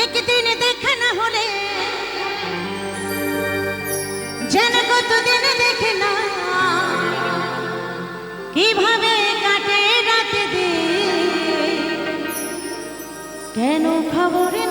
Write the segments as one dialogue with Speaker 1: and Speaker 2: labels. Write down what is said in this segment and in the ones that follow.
Speaker 1: একদিন দেখা না হলে। যেন কতদিন দেখে না। কীভাবে কাটে রাতে দিন। কেন খবরে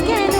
Speaker 1: Together.